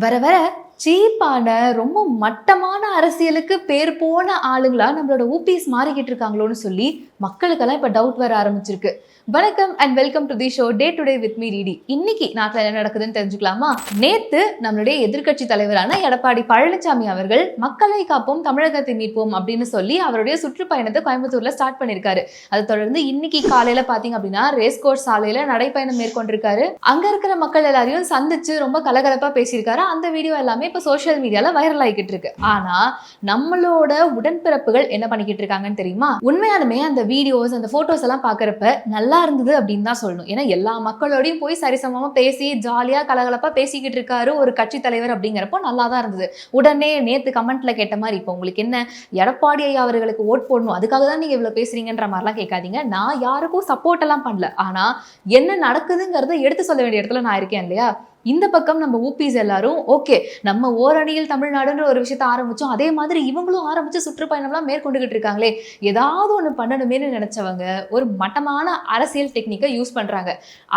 வர வர சீப்பான ரொம்ப மட்டமான அரசியலுக்கு பேர் போன ஆளுங்களா நம்மளோட ஊபிஸ் மாறிக்கிட்டு இருக்காங்களோன்னு சொல்லி மக்களுக்கெல்லாம் இப்போ டவுட் வர ஆரம்பிச்சிருக்கு. வணக்கம் and welcome to the show day today with me Reethi இன்னைக்கு நாட்டில் என்ன நடக்குதுன்னு தெரிஞ்சுக்கலாமா? நேத்து நம்மளுடைய எதிர்க்கட்சி தலைவரான எடப்பாடி பழனிசாமி அவர்கள் மக்களை காப்போம் தமிழகத்தை மீட்போம் அப்படின்னு சொல்லி அவருடைய சுற்றுப்பயணத்தை கோயம்புத்தூர்ல ஸ்டார்ட் பண்ணியிருக்காரு அதை தொடர்ந்து இன்னைக்கு காலையில பாத்தீங்க அப்படின்னா ரேஸ் கோர்ஸ் சாலையில நடைப்பயணம் மேற்கொண்டிருக்காரு. அங்க இருக்கிற மக்கள் எல்லாரையும் சந்திச்சு ரொம்ப கலகலப்பா பேசியிருக்காரு. அந்த வீடியோ எல்லாமே இப்போ சோஷியல் மீடியாவில் வைரல் ஆகிக்கிட்டு இருக்கு. ஆனால் நம்மளோட உடன்பிறப்புகள் என்ன பண்ணிக்கிட்டு இருக்காங்கன்னு தெரியுமா? உண்மையாலுமே அந்த வீடியோஸ் அந்த ஃபோட்டோஸ் எல்லாம் பார்க்குறப்ப நல்லா இருந்தது அப்படின்னு தான் சொல்லணும். ஏன்னா எல்லா மக்களோடையும் போய் சரிசமமாக பேசி ஜாலியாக கலகலப்பாக பேசிக்கிட்டு இருக்காரு ஒரு கட்சி தலைவர் அப்படிங்கிறப்போ நல்லா தான் இருந்தது. உடனே நேற்று கமெண்ட்டில் கேட்ட மாதிரி இப்போ உங்களுக்கு என்ன எடப்பாடி ஐயா அவர்களுக்கு ஓட் போடணும் அதுக்காக தான் நீங்க இவ்வளோ பேசுறீங்கன்ற மாதிரிலாம் கேட்காதீங்க. நான் யாருக்கும் சப்போர்ட் எல்லாம் பண்ணல. ஆனால் என்ன நடக்குதுங்கிறத எடுத்து சொல்ல வேண்டிய இடத்துல நான் இருக்கேன் இல்லையா? இந்த பக்கம் நம்ம ஊபிஸ் எல்லாரும் ஓகே நம்ம ஓரணியில் தமிழ்நாடுன்ற ஒரு விஷயத்த ஆரம்பிச்சோம். அதே மாதிரி இவங்களும் ஆரம்பிச்சு சுற்றுப்பயணம்லாம் மேற்கொண்டுகிட்டு இருக்காங்களே. ஏதாவது ஒன்று பண்ணணுமேனு நினைச்சவங்க ஒரு மட்டமான அரசியல் டெக்னிக்கை யூஸ் பண்றாங்க.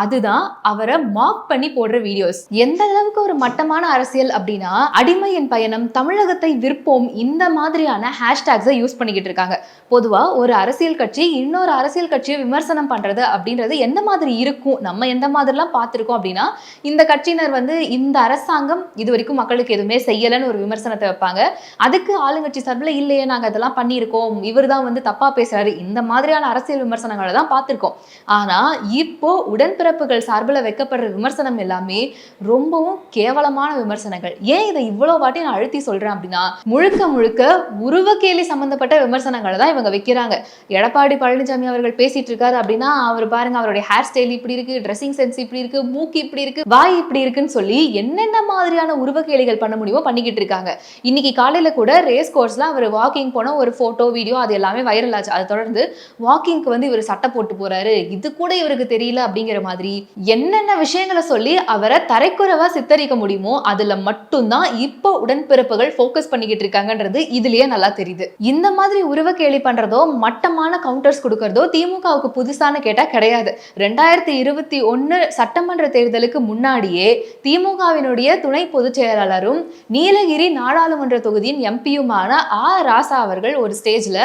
அதுதான் அவரை மாக் பண்ணி போடுற வீடியோஸ் எந்த அளவுக்கு ஒரு மட்டமான அரசியல் அப்படின்னா அடிமையின் பயணம் தமிழகத்தை விற்போம் இந்த மாதிரியான ஹேஷ்டேக்ஸை யூஸ் பண்ணிக்கிட்டு இருக்காங்க. பொதுவா ஒரு அரசியல் கட்சி இன்னொரு அரசியல் கட்சியை விமர்சனம் பண்றது அப்படின்றது எந்த மாதிரி இருக்கும்? நம்ம எந்த மாதிரிலாம் பார்த்துருக்கோம் அப்படின்னா இந்த கட்சி கட்சியினர் வந்து இந்த அரசாங்கம் இது வரைக்கும் மக்களுக்கு எதுவுமே செய்யலைன்னு ஒரு விமர்சனத்தை வைப்பாங்க. அதுக்கு ஆளுங்கட்சி சார்பில் இல்லையே நாங்கள் அதெல்லாம் பண்ணியிருக்கோம். இவர் தான் வந்து தப்பா பேசுறாரு. இந்த மாதிரியான அரசியல் விமர்சனங்களை தான் பார்த்துருக்கோம். ஆனா இப்போ உடன்பிறப்புகள் சார்பில் வைக்கப்படுற விமர்சனம் எல்லாமே ரொம்பவும் கேவலமான விமர்சனங்கள். ஏன் இதை இவ்வளோ வாட்டி நான் அழுத்தி சொல்றேன் அப்படின்னா முழுக்க முழுக்க உருவக்கேலி சம்பந்தப்பட்ட விமர்சனங்களை தான் இவங்க வைக்கிறாங்க. எடப்பாடி பழனிசாமி அவர்கள் பேசிட்டு இருக்காரு அப்படின்னா அவர் பாருங்க அவருடைய ஹேர் ஸ்டைல் இப்படி இருக்கு ட்ரெஸ்ஸிங் சென்ஸ் இப்படி இருக்கு மூக்கு இப்படி இருக்கு வாய் இப்படி இருக்குன்னு சொல்லி என்னென்ன மாதிரியான உருவகேளிகள் பண்ண முடியுமோ பண்ணிக்கிட்டு இருக்காங்க. இன்னைக்கு காலையில கூட ரேஸ் கோர்ஸ்ல அவர் வாக்கிங் போன ஒரு போட்டோ வீடியோ அது எல்லாமே வைரல் ஆச்சு. அதை தொடர்ந்து வாக்கிங்க்கு வந்து இவர் சட்டை போட்டு போறாரு. இது கூட இவருக்கு தெரியல அப்படிங்கிற மாதிரி என்னென்ன விஷயங்களை சொல்லி அவரை தரைக்குறவா சித்தரிக்க முடியுமோ அதுல மட்டும்தான் இப்போ உடன்பிறப்புகள் ஃபோக்கஸ் பண்ணிக்கிட்டு இருக்காங்கன்றது இதுலயே நல்லா தெரியுது. இந்த மாதிரி உருவக்கேலி பண்றதோ மட்டமான கவுண்டர்ஸ் கொடுக்கறதோ திமுகவுக்கு புதுசான கேட்டா கிடையாது. ரெண்டாயிரத்தி இருபத்தி ஒன்னு சட்டமன்ற தேர்தலுக்கு முன்னாடியே திமுகவினுடைய துணை பொதுச் செயலாளரும் நீலகிரி நாடாளுமன்ற தொகுதியின் எம்பியுமான ஆ ராசா அவர்கள் ஒரு ஸ்டேஜ்ல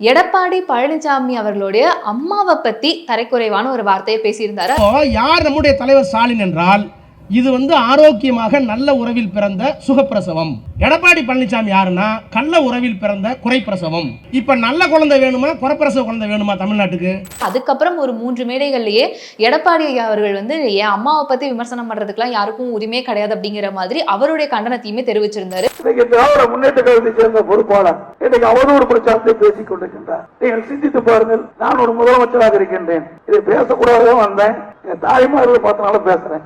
எடப்பாடி பழனிசாமி அவர்களுடைய அம்மாவை பத்தி தரைக்குறைவான ஒரு வார்த்தையை பேசியிருந்தாரு. யார் நம்முடைய தலைவர் ஸ்டாலின் என்றால் இது வந்து ஆரோக்கியமாக நல்ல உறவில் பிறந்த சுகப்பிரசவம். எடப்பாடி பழனிசாமி யாருன்னா கள்ள உறவில் பிறந்த குறைப்பிரசவம். இப்ப நல்ல குழந்தை வேணுமா குறைப்பிரசவ குழந்தை வேணுமா தமிழ்நாட்டுக்கு? அதுக்கப்புறம் ஒரு மூன்று மேடைகள்லயே எடப்பாடி ஐயா அவர்கள் வந்து என் அம்மாவை பத்தி விமர்சனம் பண்றதுக்குலாம் யாருக்கும் உரிமையே கிடையாது அப்படிங்கிற மாதிரி அவருடைய கண்டனத்தையுமே தெரிவிச்சிருந்தாரு. திராவிட முன்னேற்ற கழகத்தை சேர்ந்த பொறுப்பாளர் இன்னைக்கு அவதூறு பிரச்சாரத்தை பேசிக் கொண்டிருக்கின்றார். நீங்கள் சிந்தித்து பாருங்கள் நான் ஒரு முதலமைச்சராக இருக்கின்றேன். இதை பேசக்கூடாதான் வந்தேன். என் தாய்மார்களை பார்த்தனால பேசுறேன்.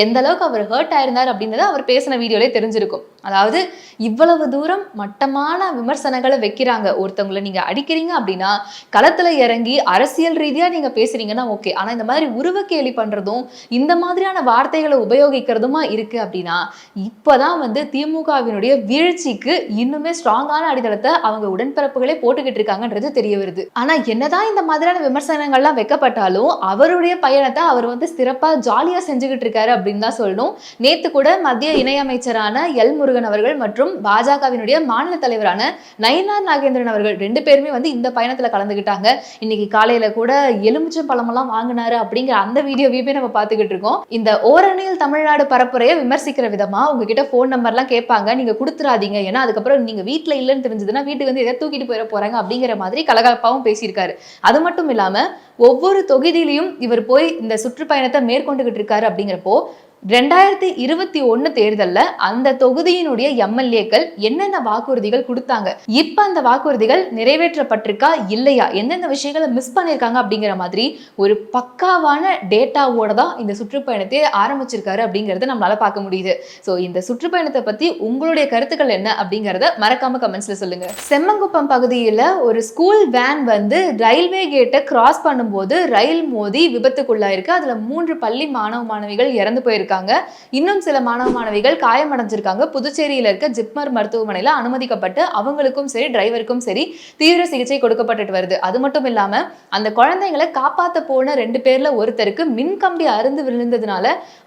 எந்த அளவுக்கு அவர் ஹர்ட் ஆயிருந்தார் அப்படின்றத அவர் பேசின வீடியோலே தெரிஞ்சிருக்கும். அதாவது இவ்வளவு தூரம் மட்டமான விமர்சனங்களை வைக்கிறாங்க. ஒருத்தவங்களை நீங்க அடிக்கிறீங்க அப்படின்னா களத்துல இறங்கி அரசியல் ரீதியா நீங்க பேசுறீங்கன்னா ஓகே ஆனா இந்த மாதிரி உருவக்கேலி பண்றதும் இந்த மாதிரியான வார்த்தைகளை உபயோகிக்கிறதுமா இருக்கு அப்படின்னா இப்பதான் வந்து திமுகவினுடைய வீழ்ச்சிக்கு இன்னுமே ஸ்ட்ராங்கான அடித்தளத்தை அவங்க உடன்பிறப்புகளே போட்டுக்கிட்டு இருக்காங்கன்றது தெரிய வருது. ஆனா என்னதான் இந்த மாதிரியான விமர்சனங்கள்லாம் வைக்கப்பட்டாலும் அவருடைய பயணத்தை அவர் வந்து சிறப்பா ஜாலியா செஞ்சுக்கிட்டு இருக்காரு அப்படின்னு தான் சொல்லணும். நேத்து கூட மத்திய இணையமைச்சரான எல் முருகன் அவர்கள் மற்றும் பாஜகவினுடைய மாநில தலைவரான நயினார் நாகேந்திரன் அவர்கள் ரெண்டு பேருமே வந்து இந்த பயணத்துல கலந்துக்கிட்டாங்க இன்னைக்கு காலையில கூட எலுமிச்சம் பழமெல்லாம் வாங்கினாரு அப்படிங்கிற அந்த வீடியோவையுமே நம்ம பார்த்துக்கிட்டு இருக்கோம். இந்த ஓரணியில் தமிழ்நாடு பரப்புரையை விமர்சிக்கிற விதமா உங்ககிட்ட ஃபோன் நம்பர்லாம் கேட்பாங்க. நீங்க கொடுத்துறாதீங்க. ஏன்னா அதுக்கப்புறம் நீங்க வீட்டில் இல்லைன்னு தெரிஞ்சதுன்னா வீட்டுக்கு வந்து எதை தூக்கிட்டு போயிட போறாங்க அப்படிங்கிற மாதிரி கலகலப்பாவும் பேசியிருக்காரு. அது மட்டும் இல்லாம ஒவ்வொரு தொகுதியிலையும் இவர் போய் இந்த சுற்றுப்பயணத்தை மேற்கொண்டுகிட்டு இருக்காரு அப்படிங்கிறப்போ ரெண்டாயிரத்தி இருபத்தி ஒன்னு தேர்தல்ல அந்த தொகுதியினுடைய எம்எல்ஏக்கள் என்னென்ன வாக்குறுதிகள் கொடுத்தாங்க? இப்ப அந்த வாக்குறுதிகள் நிறைவேற்றப்பட்டிருக்கா இல்லையா? எந்தெந்த விஷயங்களை மிஸ் பண்ணிருக்காங்க அப்படிங்கிற மாதிரி ஒரு பக்காவான டேட்டாவோட தான் இந்த சுற்றுப்பயணத்தை ஆரம்பிச்சிருக்காரு அப்படிங்கறத நம்மளால பார்க்க முடியுது. ஸோ இந்த சுற்றுப்பயணத்தை பத்தி உங்களுடைய கருத்துக்கள் என்ன அப்படிங்கறத மறக்காம கமெண்ட்ஸ்ல சொல்லுங்க. செம்மங்குப்பம் பகுதியில ஒரு ஸ்கூல் வேன் வந்து ரயில்வே கேட்டை கிராஸ் பண்ணும்போது ரயில் மோதி விபத்துக்குள்ளாயிருக்கு. அதுல மூன்று பள்ளி மாணவ மாணவிகள் இறந்து போயிருக்காங்க. இருக்காங்க. இன்னும் சில மாணவ மாணவிகள் காயமடைஞ்சிருக்காங்க. புதுச்சேரியில இருக்க ஜிப்மர் மருத்துவமனையில் அனுமதிக்கப்பட்டு அவங்களுக்கும் சரி டிரைவருக்கும் சரி தீவிர சிகிச்சை கொடுக்கப்பட்டுட்டு வருது. அது மட்டும் இல்லாமல் அந்த குழந்தைங்களை காப்பாத்த போன ரெண்டு பேர்ல ஒருத்தருக்கு மின்கம்பி அருந்து விழுந்ததுனால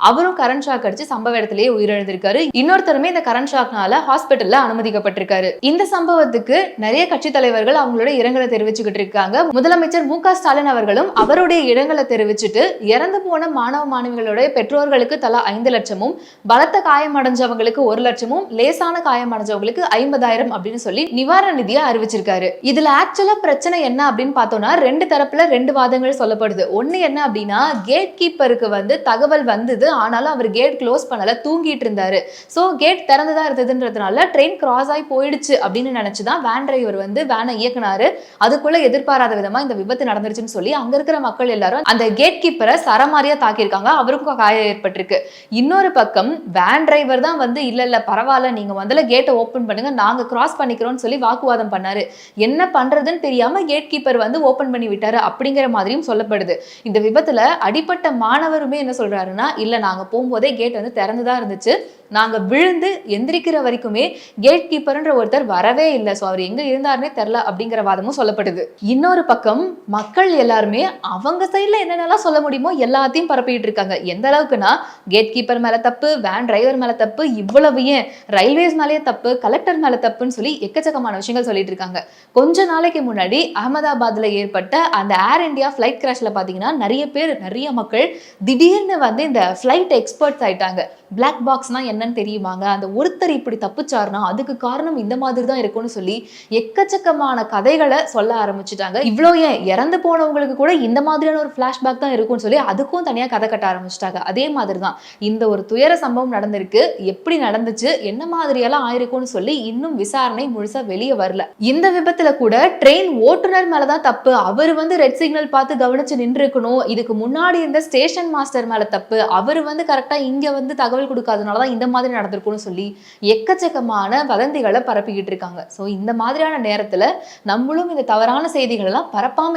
அவரும் கரண்ட் ஷாக் அடிச்சு சம்பவ இடத்திலேயே உயிரிழந்திருக்காரு. இன்னொருத்தருமே இந்த கரண்ட் ஷாக்னால ஹாஸ்பிட்டல்ல அனுமதிக்கப்பட்டிருக்காரு. இந்த சம்பவத்துக்கு நிறைய கட்சி தலைவர்கள் அவங்களோட இரங்கலை தெரிவிச்சுக்கிட்டு இருக்காங்க. முதலமைச்சர் மு ஸ்டாலின் அவர்களும் அவருடைய இடங்களை தெரிவிச்சுட்டு இறந்து போன மாணவ மாணவிகளுடைய பெற்றோர்களுக்கு தலா ஐந்து லட்சமும் பலத்த காயம் அடைஞ்சவங்களுக்கு ஒரு லட்சமும் லேசான காயம் அடைஞ்சவங்களுக்கு ஐம்பதாயிரம் அப்படின்னு சொல்லி நிவாரண நிதியை அறிவிச்சிருக்காரு. இதுல ஆக்சுவலா பிரச்சனை என்ன அப்படின்னு பார்த்தோம்னா ரெண்டு தரப்புல ரெண்டு வாதங்கள் சொல்லப்படுது. ஒண்ணு என்ன அப்படின்னா கேட் கீப்பருக்கு வந்து தகவல் வந்தது ஆனாலும் அவர் கேட் க்ளோஸ் பண்ணல தூங்கிட்டு இருந்தாரு. ஸோ கேட் திறந்துதான் இருந்ததுன்றதுனால ட்ரெயின் கிராஸ் ஆகி போயிடுச்சு அப்படின்னு நினைச்சுதான் வேன் டிரைவர் வந்து வேனை இயக்குனாரு. அதுக்குள்ள எதிர்பாராத விதமா இந்த விபத்து நடந்துருச்சுன்னு சொல்லி அங்க இருக்கிற மக்கள் எல்லாரும் அந்த கேட் கீப்பரை சரமாரியா தாக்கியிருக்காங்க. அவருக்கும் காயம் ஏற்பட்டிருக்கு. இன்னொரு பக்கம் வேன் டிரைவர் தான் வந்து இல்ல இல்ல பரவாயில்ல நீங்க முதல்ல கேட்டை ஓப்பன் பண்ணுங்க. நாங்க கிராஸ் பண்ணிக்கிறோம்னு சொல்லி வாக்குவாதம் பண்ணாரு. என்ன பண்றதுன்னு தெரியாம கேட் கீப்பர் வந்து ஓபன் பண்ணி விட்டாரு அப்படிங்கிற மாதிரியும் சொல்லப்படுது. இந்த விபத்துல அடிப்பட்ட மாணவருமே என்ன சொல்றாருன்னா இல்ல நாங்க போகும்போதே கேட் வந்து திறந்துதான் இருந்துச்சு. நாங்க விழுந்து எந்திரிக்கிற வரைக்குமே கேட் கீப்பர்ன்ற ஒருத்தர் வரவே இல்லை. ஸோ அவர் எங்க இருந்தாருன்னே தெரில அப்படிங்கிற வாதமும் சொல்லப்படுது. இன்னொரு பக்கம் மக்கள் எல்லாருமே அவங்க சைடில் என்னென்னலாம் சொல்ல முடியுமோ எல்லாத்தையும் பரப்பிட்டு இருக்காங்க. எந்த அளவுக்குன்னா கேட் கீப்பர் மேல தப்பு வேன் டிரைவர் மேல தப்பு இவ்வளவு ஏன் ரயில்வேஸ் மேலேயே தப்பு கலெக்டர் மேல தப்புன்னு சொல்லி எக்கச்சக்கமான விஷயங்கள் சொல்லிட்டு இருக்காங்க. கொஞ்ச நாளைக்கு முன்னாடி அகமதாபாத்ல ஏற்பட்ட அந்த ஏர் இண்டியா ஃப்ளைட் கிராஷ்ல பாத்தீங்கன்னா நிறைய பேர் நிறைய மக்கள் திடீர்னு வந்து இந்த ஃப்ளைட் எக்ஸ்பர்ட்ஸ் ஆயிட்டாங்க. பிளாக் பாக்ஸ்னா என்னன்னு தெரியுமாங்க? அந்த ஒருத்தர் இப்படி தப்புச்சாருனா அதுக்கு காரணம் இந்த மாதிரி தான் இருக்கும்னு சொல்லி எக்கச்சக்கமான கதைகளை சொல்ல ஆரம்பிச்சுட்டாங்க. இவ்வளோ ஏன் இறந்து போனவங்களுக்கு கூட இந்த மாதிரியான ஒரு ஃபிளாஷ்பேக் தான் இருக்கும்னு சொல்லி அதுக்கும் தனியாக கதை கட்ட ஆரம்பிச்சிட்டாங்க. அதே மாதிரி தான் இந்த ஒரு துயர சம்பவம் நடந்திருக்கு. எப்படி நடந்துச்சு? என்ன மாதிரியெல்லாம் ஆயிருக்கும்னு சொல்லி இன்னும் விசாரணை முழுசா வெளியே வரல. இந்த விபத்துல கூட ட்ரெயின் ஓட்டுநர் மேலதான் தப்பு. அவர் வந்து ரெட் சிக்னல் பார்த்து கவனிச்சு நின்று இருக்கணும் இதுக்கு முன்னாடி இருந்த ஸ்டேஷன் மாஸ்டர் மேல தப்பு. அவர் வந்து கரெக்டா இங்க வந்து தகவல் கொடுக்காதனால தான் இந்த மாதிரி நடந்திருக்கும்னு சொல்லி எக்கச்சக்கமான வதந்திகளை பரப்பிக்கிட்டு இருக்காங்க. ஸோ இந்த மாதிரியான நேரத்தில் நம்மளும் இந்த தவறான செய்திகள் எல்லாம்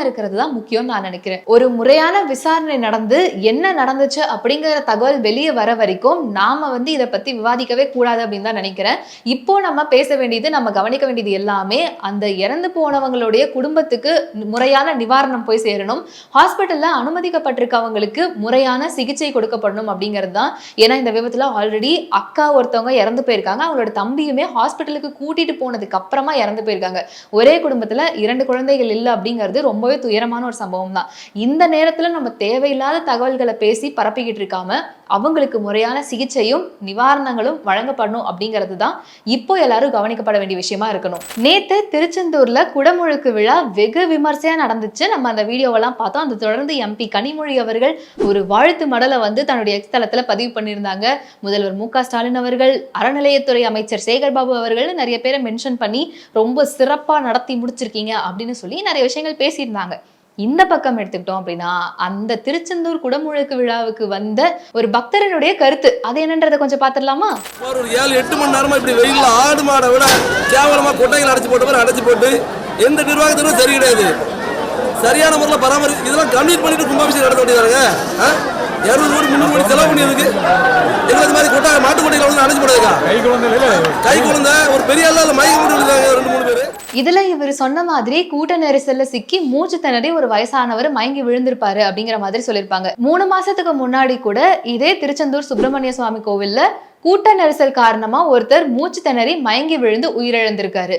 இருக்கிறது தான் முக்கியம்னு நான் நினைக்கிறேன். ஒரு முறையான விசாரணை நடந்து என்ன நடந்துச்சு அப்படிங்கிற தகவல் வெளியே வர வரைக்கும் நாம வந்து இதை பற்றி விவாதிக்கவே கூடாது அப்படின்னு தான் நினைக்கிறேன். இப்போ நம்ம பேச வேண்டியது நம்ம கவனிக்க வேண்டியது எல்லாமே அந்த இறந்து போனவங்களுடைய குடும்பத்துக்கு முறையான நிவாரணம் போய் சேரணும். ஹாஸ்பிட்டலில் அனுமதிக்கப்பட்டிருக்கவங்களுக்கு முறையான சிகிச்சை கொடுக்கப்படணும் அப்படிங்கிறது தான். ஏன்னா இந்த விபத்தில் ஆல்ரெடி அக்கா ஒருத்தவங்க இறந்து போயிருக்காங்க. அவங்களோட தம்பியுமே ஹாஸ்பிட்டலுக்கு கூட்டிட்டு போனதுக்கு அப்புறமா இறந்து போயிருக்காங்க. ஒரே குடும்பத்துல இரண்டு குழந்தைகள் இல்லை அப்படிங்கிறது ரொம்பவே துயரமான ஒரு சம்பவம் தான் இந்த நேரத்துல நம்ம தேவையில்லாத தகவல்களை பேசி பரப்பிக்கிட்டு இருக்காம அவங்களுக்கு முறையான சிகிச்சையும் நிவாரணங்களும் வழங்கப்படணும் அப்படிங்கிறது தான் இப்போ எல்லாரும் கவனிக்கப்பட வேண்டிய விஷயமா இருக்கணும். நேத்து திருச்செந்தூர்ல குடமுழுக்கு விழா வெகு விமர்சையா நடந்துச்சு. நம்ம அந்த வீடியோவெல்லாம் பார்த்தோம். அந்த தொடர்ந்து எம்பி கனிமொழி அவர்கள் ஒரு வாழ்த்து மடலை வந்து தன்னுடைய எக்ஸ் தளத்துல பதிவு பண்ணியிருந்தாங்க. முதல்வர் மு ஸ்டாலின் அவர்கள் அறநிலையத்துறை அமைச்சர் சேகர் பாபு அவர்கள் நிறைய பேரை மென்ஷன் பண்ணி ரொம்ப சிறப்பா நடத்தி முடிச்சிருக்கீங்க அப்படின்னு சொல்லி நிறைய விஷயங்கள் பேசியிருந்தாங்க. இந்த பக்கம் எடுத்துக்கிட்டோம் அப்படின்னா அந்த திருச்செந்தூர் குடமுழுக்கு விழாவுக்கு வந்த ஒரு பக்தரனுடைய கருத்து. அது என்னன்றதை கொஞ்சம் பார்த்துடலாமா? ஒரு ஏழு எட்டு மணி நேரமா இப்படி வெயில்ல ஆடு மாடை விட கேவலமா கொட்டைகள் அடைச்சு போட்ட அடைச்சு போட்டு எந்த நிர்வாகத்திலும் சரி கிடையாது. சரியான முறையில் பராமரி இதெல்லாம் கம்ப்ளீட் பண்ணிட்டு கும்பாபிஷேகம் நடத்த வேண்டியதாங்க இரநூறு கோடி முந்நூறு கோடி செலவு பண்ணியதுக்கு. எங்களுக்கு மாதிரி கொட்டை மாட்டு வந்து அடைச்சு போடுறதுக்கா கை குழந்தை ஒரு பெரிய ஆள் மயக்கம் போட்டு விழுந்தாங்க ரெண்டு மூணு பேர். இதுல இவர் சொன்ன மாதிரி கூட்ட நெரிசல்ல சிக்கி மூச்சு திணறி ஒரு வயசானவர் மயங்கி விழுந்திருப்பாரு அப்படிங்கிற மாதிரி சொல்லியிருப்பாங்க. மூணு மாசத்துக்கு முன்னாடி கூட இதே திருச்செந்தூர் சுப்பிரமணிய சுவாமி கோவில்ல கூட்ட நெரிசல் காரணமா ஒருத்தர் மூச்சு திணறி மயங்கி விழுந்து உயிரிழந்திருக்காரு.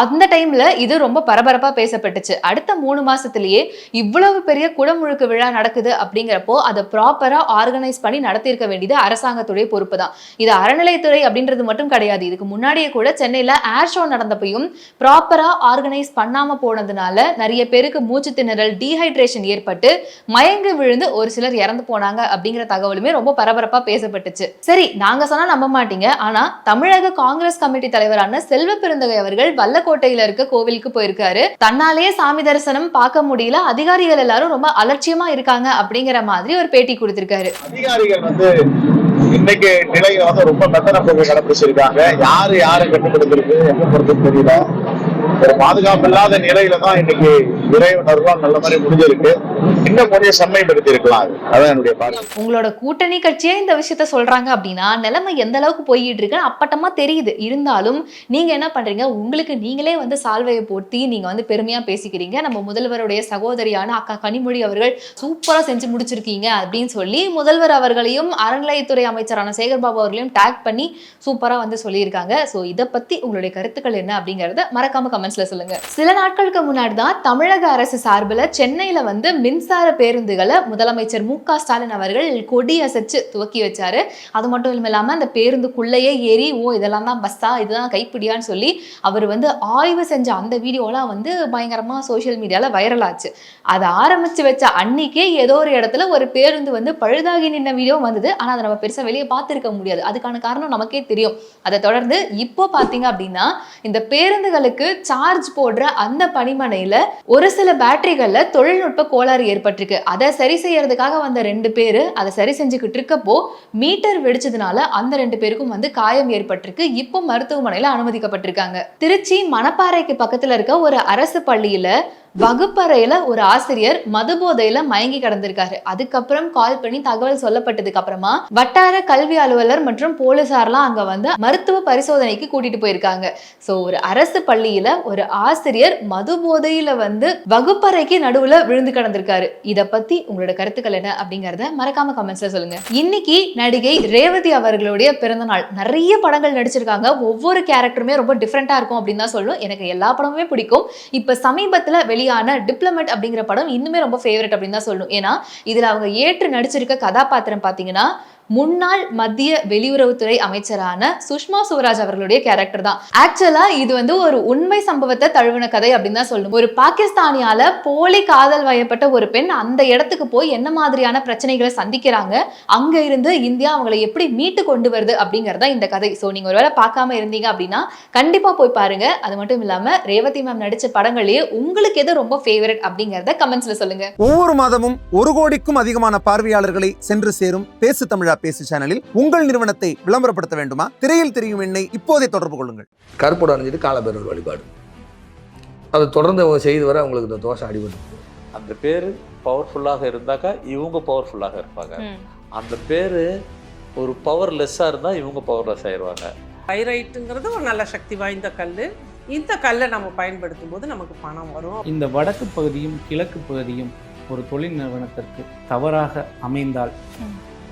அந்த டைம்ல இது ரொம்ப பரபரப்பா பேசப்பட்டுச்சு. அடுத்த மூணு மாசத்திலேயே இவ்வளவு பெரிய குடமுழுக்கு விழா நடக்குது அப்படிங்கிறப்போ அதை ப்ராப்பரா ஆர்கனைஸ் பண்ணி நடத்தியிருக்க வேண்டியது அரசாங்கத்துடைய பொறுப்பு தான். இது அறநிலையத்துறை அப்படின்றது மட்டும் கிடையாது. இதுக்கு முன்னாடியே கூட சென்னையில ஏர் ஷோ நடந்தப்பையும் ப்ராப்பரா ஆர்கனைஸ் பண்ணாம போனதுனால நிறைய பேருக்கு மூச்சு திணறல் டீஹைட்ரேஷன் ஏற்பட்டு மயங்கி விழுந்து ஒரு சிலர் இறந்து போனாங்க அப்படிங்கிற தகவலுமே ரொம்ப பரபரப்பா பேசப்பட்டுச்சு. சரி நாங்க சொன்னா நம்ப மாட்டீங்க. ஆனா தமிழக காங்கிரஸ் கமிட்டி தலைவரான செல்வ பெருந்தகை அவர்கள் வல்ல வல்லக்கோட்டையில இருக்க கோவிலுக்கு போயிருக்காரு. தன்னாலேயே சாமி தரிசனம் பார்க்க முடியல. அதிகாரிகள் எல்லாரும் ரொம்ப அலட்சியமா இருக்காங்க அப்படிங்கிற மாதிரி ஒரு பேட்டி கொடுத்திருக்காரு. அதிகாரிகள் வந்து இன்னைக்கு நிலையில வந்து ரொம்ப மெத்தன போக்கை கடைபிடிச்சிருக்காங்க. யாரு யாரை கட்டுப்படுத்திருக்கு எங்க பொறுத்து தெரியல. ஒரு பாதுகாப்பு இல்லாத நிலையில தான் இன்னைக்கு விரைவுணர்வுலாம் நல்ல மாதிரி முடிஞ்சிருக்கு. இன்னும் கொஞ்சம் செம்மைப்படுத்தி இருக்கலாம் அதான் என்னுடைய பார்வை உங்களோட கூட்டணி கட்சியே இந்த விஷயத்த சொல்றாங்க அப்படின்னா நிலைமை எந்த அளவுக்கு போய்கிட்டு இருக்குன்னு அப்பட்டமா தெரியுது. இருந்தாலும் நீங்க என்ன பண்றீங்க? உங்களுக்கு நீங்களே வந்து சால்வையை போட்டி நீங்க வந்து பெருமையா பேசிக்கிறீங்க. நம்ம முதல்வருடைய சகோதரியான அக்கா கனிமொழி அவர்கள் சூப்பரா செஞ்சு முடிச்சிருக்கீங்க அப்படின்னு சொல்லி முதல்வர் அவர்களையும் அறநிலையத்துறை அமைச்சரான சேகர்பாபு அவர்களையும் டேக் பண்ணி சூப்பரா வந்து சொல்லியிருக்காங்க. ஸோ இதை பத்தி உங்களுடைய கருத்துக்கள் என்ன அப்படிங்கறத மறக்காம கமெண்ட்ஸ்ல சொல்லுங்க. சில நாட்களுக்கு முன்னாடி தான் தமிழக அரசு சார்பில் சென்னையில் வந்து மின்சார பேருந்துகளை முதலமைச்சர் மு க ஸ்டாலின் அவர்கள் கொடி அசைச்சு துவக்கி வச்சாரு. அது மட்டும் இல்லாம அந்த பேருந்துக்குள்ளேயே ஏறி ஓ இதெல்லாம் தான் பஸ்ஸா? இதுதான் கைப்பிடியான்னு சொல்லி அவர் வந்து ஆய்வு செஞ்ச அந்த வீடியோலாம் வந்து பயங்கரமாக சோஷியல் மீடியாவில் வைரல் ஆச்சு. அதை ஆரம்பித்து வச்ச அன்னைக்கே ஏதோ ஒரு இடத்துல ஒரு பேருந்து வந்து பழுதாகி நின்ன வீடியோ வந்தது. ஆனால் அதை நம்ம பெருசாக வெளியே பார்த்துருக்க முடியாது. அதுக்கான காரணம் நமக்கே தெரியும். அதை தொடர்ந்து இப்போ பார்த்தீங்க அப்படின்னா இந்த பேருந்துகளுக்கு சார்ஜ் போடுற அந்த பணிமனையில் ஒரு சில பேட்டரிகளில் தொழில்நுட்ப கோளாறு ஏற்பட்டிருக்கு. அதை சரி செய்யறதுக்காக வந்த ரெண்டு பேர் அதை சரி செஞ்சுக்கிட்டு இருக்கப்போ மீட்டர் வெடிச்சதுனால அந்த ரெண்டு பேருக்கும் வந்து காயம் ஏற்பட்டிருக்கு. இப்போ மருத்துவமனையில் அனுமதிக்கப்பட்டிருக்காங்க. திருச்சி மணப்பாறைக்கு பக்கத்தில் இருக்க ஒரு அரசு பள்ளியில் வகுப்பறையில ஒரு ஆசிரியர் மதுபோதையில மயங்கி கிடந்திருக்காரு. அதுக்கப்புறம் கால் பண்ணி தகவல் சொல்லப்பட்டதுக்கு அப்புறமா வட்டார கல்வி அலுவலர் மற்றும் போலீசார்லாம் அங்க வந்து மருத்துவ பரிசோதனைக்கு கூட்டிட்டு போயிருக்காங்க. சோ ஒரு அரசு பள்ளியில ஒரு ஆசிரியர் மதுபோதையில வந்து வகுப்பறைக்கு நடுவுல விழுந்து கிடந்திருக்காரு. இத பத்தி உங்களோட கருத்துக்கள் என்ன அப்படிங்கறத மறக்காம கமெண்ட்ஸ்ல சொல்லுங்க. இன்னைக்கு நடிகை ரேவதி அவர்களுடைய பிறந்த நாள். நிறைய படங்கள் நடிச்சிருக்காங்க. ஒவ்வொரு கேரக்டருமே ரொம்ப டிஃப்ரெண்டா இருக்கும் அப்படின்னு தான் சொல்லணும் எனக்கு எல்லா படமுமே பிடிக்கும். இப்ப சமீபத்துல வெளியான டிப்ளமெட் அப்படிங்கிற படம் இன்னுமே ரொம்ப ஃபேவரட் அப்படின்னு தான் சொல்லணும். ஏன்னா இதில் அவங்க ஏற்று நடிச்சிருக்க கதாபாத்திரம் பார்த்தீங்கன்னா முன்னாள் மத்திய வெளியுறவுத்துறை அமைச்சரான சுஷ்மா சுவராஜ் அவர்களுடைய கேரக்டர் தான். ஆக்சுவலா இது வந்து ஒரு உண்மை சம்பவத்தை தழுவின கதை அப்படின்னு தான் சொல்லணும் ஒரு பாகிஸ்தானியால போலி காதல் வயப்பட்ட ஒரு பெண் அந்த இடத்துக்கு போய் என்ன மாதிரியான பிரச்சனைகளை சந்திக்கிறாங்க? அங்க இருந்து இந்தியா அவங்களை எப்படி மீட்டு கொண்டு வருது அப்படிங்கறதா இந்த கதை. சோ நீங்க ஒருவேளை பார்க்காம இருந்தீங்க அப்படின்னா கண்டிப்பா போய் பாருங்க. அது மட்டும் இல்லாம ரேவதி மேம் நடிச்ச படங்களையே உங்களுக்கு எது ரொம்ப ஃபேவரட் அப்படிங்கறத கமெண்ட்ஸ்ல சொல்லுங்க. ஒவ்வொரு மாதமும் ஒரு கோடிக்கும் அதிகமான பார்வையாளர்களை சென்று சேரும் பேசு தமிழா பேசு சேனலில் உங்கள் நிறுவனத்தை விளம்பரப்படுத்த வேண்டுமா? திரையில் தெரியும் எண்ணை இப்போதே தொடர்பு கொள்ளுங்கள். கருப்போட அணிஞ்சிட்டு காலபேரர் வழிபாடு. அதை தொடர்ந்து அவங்க செய்து வர அவங்களுக்கு இந்த தோஷம் அடிபட்டு. அந்த பேர் பவர்ஃபுல்லாக இருந்தாக்கா இவங்க பவர்ஃபுல்லாக இருப்பாங்க. அந்த பேர் ஒரு பவர்லெஸ்ஸாக இருந்தால் இவங்க பவர்லெஸ் ஆயிடுவாங்க பைரைட்டுங்கிறது ஒரு நல்ல சக்தி வாய்ந்த கல் இந்த கல்லை நம்ம பயன்படுத்தும் போது நமக்கு பணம் வரும். இந்த வடக்கு பகுதியும் கிழக்கு பகுதியும் ஒரு தொழில் நிறுவனத்திற்கு தவறாக அமைந்தால்